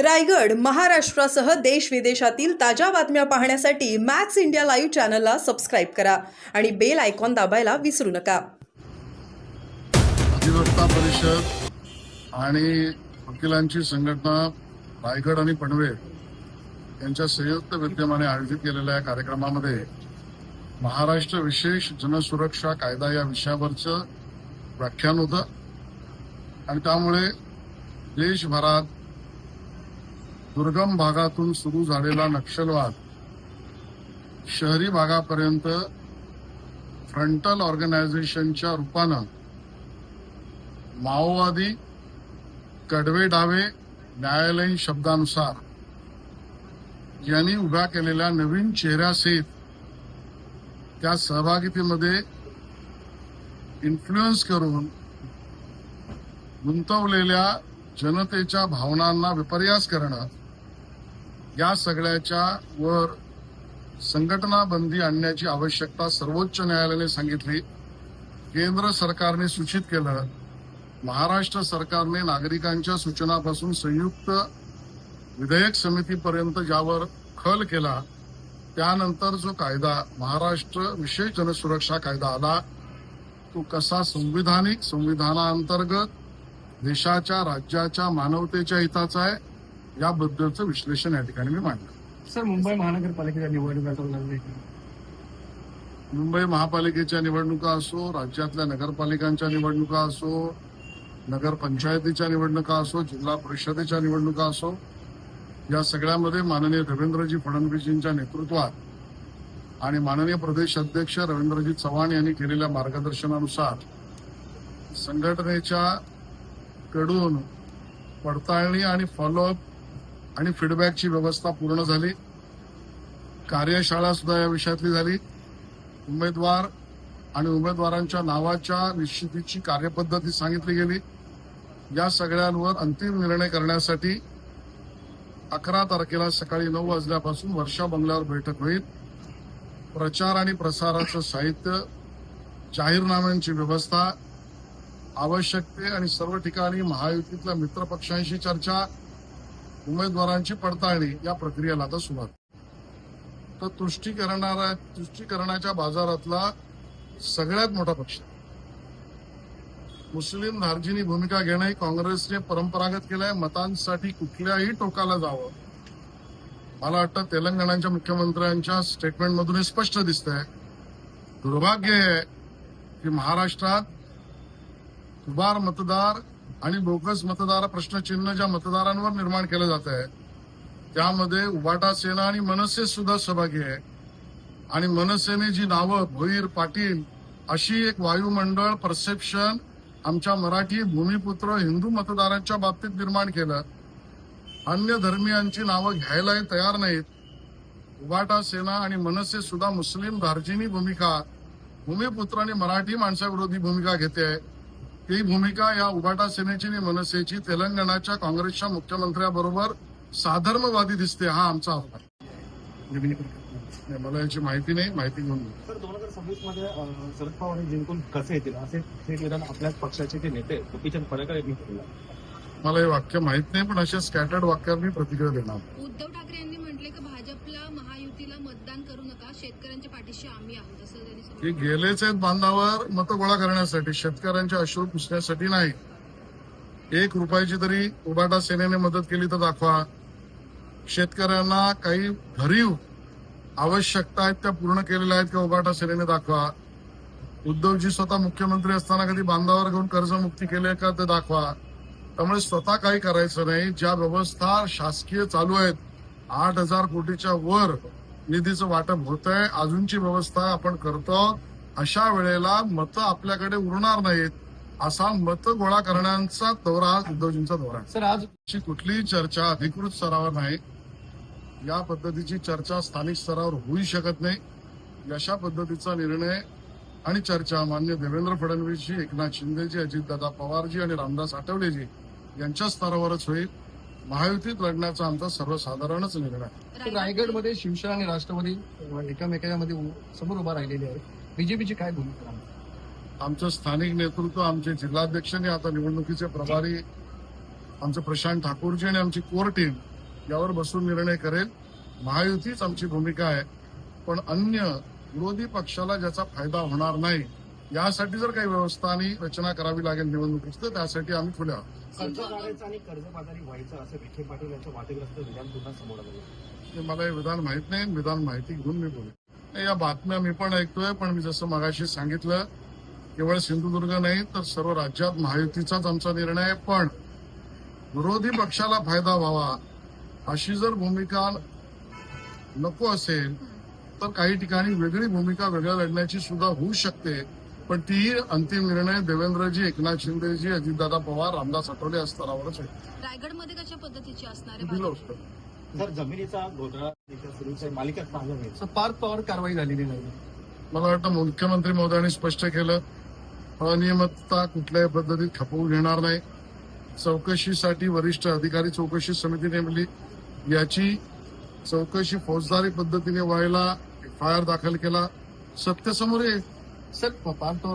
रायगड महाराष्ट्रासह देश विदेशातील ताज्या बातम्या पाहण्यासाठी मॅक्स इंडिया लाईव्ह चॅनलला सबस्क्राईब करा आणि बेल आयकॉन दाबायला विसरू नका. अधिवक्ता परिषद आणि वकिलांची संघटना रायगड आणि पनवेल यांच्या संयुक्त विद्यमाने आयोजित केलेल्या या कार्यक्रमामध्ये महाराष्ट्र विशेष जनसुरक्षा कायदा या विषयावरचं व्याख्यान होतं. आणि त्यामुळे देशभरात दुर्गम भागातून सुरू झालेला नक्षलवाद शहरी भागापर्यंत फ्रंटल ऑर्गनायझेशनच्या रूपानं माओवादी कडवे डावे न्यायालयीन शब्दानुसार यांनी उभ्या केलेल्या नवीन चेहऱ्यासहित त्या सहभागितीमध्ये इन्फ्लुएन्स करून गुंतवलेल्या जनतेच्या भावनांना विपर्यास करणं या सगळ्याच्या वर संघटना बंदी आणण्याची आवश्यकता सर्वोच्च न्यायालयाने सांगितली. केंद्र सरकारने सूचित केलं महाराष्ट्र सरकारने नागरिकांच्या सूचनापासून संयुक्त विधेयक समितीपर्यंत ज्यावर खल केला त्यानंतर जो कायदा महाराष्ट्र विशेष जनसुरक्षा कायदा आला तो कसा संविधानिक संविधानाअंतर्गत देशाच्या राज्याच्या मानवतेच्या हिताचा आहे याबद्दलचं विश्लेषण या ठिकाणी मी मांडलं. सर मुंबई महानगरपालिकेच्या निवडणुका मुंबई महापालिकेच्या निवडणुका असो राज्यातल्या नगरपालिकांच्या निवडणुका असो नगरपंचायतीच्या निवडणुका असो जिल्हा परिषदेच्या निवडणुका असो या सगळ्यामध्ये माननीय देवेंद्रजी फडणवीसजींच्या नेतृत्वात आणि माननीय प्रदेश अध्यक्ष रवींद्रजी चव्हाण यांनी केलेल्या मार्गदर्शनानुसार संघटनेच्या कडून पडताळणी आणि फॉलोअप आणि फीडबॅकची व्यवस्था पूर्ण झाली. कार्यशाळा सुद्धा या विषयातली झाली. उमेदवार आणि उमेदवारांच्या नावाच्या निश्चितीची कार्यपद्धती सांगितली गेली. या सगळ्यांवर अंतिम निर्णय करण्यासाठी अकरा तारखेला सकाळी नऊ वाजल्यापासून वर्षा बंगल्यावर बैठक होईल. प्रचार आणि प्रसाराचं साहित्य जाहीरनाम्यांची व्यवस्था आवश्यक ते आणि सर्व ठिकाणी महायुतीतल्या मित्रपक्षांशी चर्चा उमेदवारांची पडताळणी या प्रक्रियेला आता सुरुवात. तर तुष्टीकरणारा तुष्टीकरणाच्या बाजारातला सगळ्यात मोठा पक्ष. मुस्लिम धार्जिनी भूमिका घेणं काँग्रेसने परंपरागत केलंय. मतांसाठी कुठल्याही टोकाला जावं. मला वाटतं तेलंगणाच्या मुख्यमंत्र्यांच्या स्टेटमेंटमधून हे स्पष्ट दिसतंय. दुर्भाग्य आहे की महाराष्ट्रात कुबार मतदार आणि बोगस मतदार प्रश्नचिन्ह ज्या मतदारांवर निर्माण केलं जात आहे त्यामध्ये उभाटा सेना आणि मनसे सुद्धा सहभागी आहे. आणि मनसेने जी नावं भोईर पाटील अशी एक वायुमंडळ परसेप्शन आमच्या मराठी भूमिपुत्र हिंदू मतदारांच्या बाबतीत निर्माण केलं. अन्य धर्मियांची नावं घ्यायलाही तयार नाहीत. उभाटा सेना आणि मनसे सुद्धा मुस्लिम धार्जिनी भूमिका भूमिपुत्र आणि मराठी माणसाविरोधी भूमिका घेते. आहे ही भूमिका या उबाटा सेनेची आणि मनसेची. तेलंगणाच्या काँग्रेसच्या मुख्यमंत्र्याबरोबर साधर्मवादी दिसते हा आमचा अहवाल नाही, मला याची माहिती नाही माहिती घेऊन दोन हजार सव्वीसमध्ये शरद पवार हे जिंकून कसे येतील? असे थेट विधान आपल्याच पक्षाचे ते नेते गोपीचंद पडळकर यांनी केलं मला हे वाक्य माहीत नाही पण अशा स्कॅटर्ड वाक्यावर मी प्रतिक्रिया देणार. उद्धव ठाकरे यांनी म्हटले की महायुतीला मतदान करू नका शेतकऱ्यांच्या पाठीशी आम्ही आहोत असं त्यांनी हे सांगितलं. गेलेच आहेत बांधावर मत गोळा करण्यासाठी शेतकऱ्यांच्या अश्रू पुसण्यासाठी नाही. एक रुपयाची तरी उबाटा सेनेने मदत केली तर दाखवा. शेतकऱ्यांना काही भरीव आवश्यकता आहेत त्या पूर्ण केलेल्या आहेत का उबाटा सेनेने दाखवा. उद्धवजी स्वतः मुख्यमंत्री असताना कधी बांधावर घेऊन कर्जमुक्ती केली का ते दाखवा. त्यामुळे स्वतः काही करायचं नाही. ज्या व्यवस्था शासकीय चालू आहेत आठ हजार कोटीच्या वर निधीचं वाटप होत आहे अजूनची व्यवस्था आपण करतो. अशा वेळेला मतं आपल्याकडे उरणार नाहीत असा मत गोळा करण्याचा दौरा उद्धवजींचा दौरा सर आज अशी कुठलीही चर्चा अधिकृत स्तरावर नाही. या पद्धतीची चर्चा स्थानिक स्तरावर होऊ शकत नाही. अशा पद्धतीचा निर्णय आणि चर्चा मान्य देवेंद्र फडणवीसजी एकनाथ शिंदेजी अजितदादा पवारजी आणि रामदास आठवलेजी यांच्या स्तरावरच होईल. महायुतीत लढण्याचा आमचा सर्वसाधारणच निर्णय आहे. रायगडमध्ये शिवसेना आणि राष्ट्रवादी एकामेकांमध्ये उ- समोर उभा राहिलेली आहे बीजेपीची काय भूमिका आहे? आमचं स्थानिक नेतृत्व आमचे जिल्हाध्यक्षांनी आता निवडणुकीचे प्रभारी आमचे प्रशांत ठाकूरजी आणि आमची कोर टीम यावर बसून निर्णय करेल महायुतीच आमची भूमिका आहे पण अन्य विरोधी पक्षाला ज्याचा फायदा होणार नाही यासाठी जर काही व्यवस्था आणि रचना करावी लागेल निवडणुकीची तर त्यासाठी आम्ही खुल्या आहोत. कर्ज काढायचं आणि कर्जबाजारी व्हायचं असं विखे पाटील यांचं वादग्रस्त विधान पुन्हा समोर आलं. ते मला हे विधान माहीत नाही विधान माहिती घेऊन मी बोलेन. नाही, या बातम्या मी पण ऐकतोय पण मी जसं मगाशी सांगितलं केवळ सिंधुदुर्ग नाही तर सर्व राज्यात महायुतीचाच आमचा निर्णय आहे. पण विरोधी पक्षाला फायदा व्हावा अशी जर भूमिका नको असेल तर काही ठिकाणी वेगळी भूमिका वेगळ्या लढण्याची सुद्धा होऊ शकते. पण ती अंतिम निर्णय देवेंद्रजी एकनाथ शिंदेजी अजितदादा पवार रामदास आठवले या स्तरावरच आहे. रायगडमध्ये कशा पद्धतीची असणार आहे दिलं. तर जमिनीचा घोटाळा देशात सुरूच आहे मालिकेत पाहायला मिळेल. पार्थ पवार कारवाई झालेली नाही. मला वाटतं मुख्यमंत्री महोदयांनी स्पष्ट केलं अनियमितता कुठल्याही पद्धतीत खपवून घेणार नाही. चौकशीसाठी वरिष्ठ अधिकारी चौकशी समिती नेमली. याची चौकशी फौजदारी पद्धतीने व्हायला एफ आय आर दाखल केला. सत्य समोर येईल सर पार्थ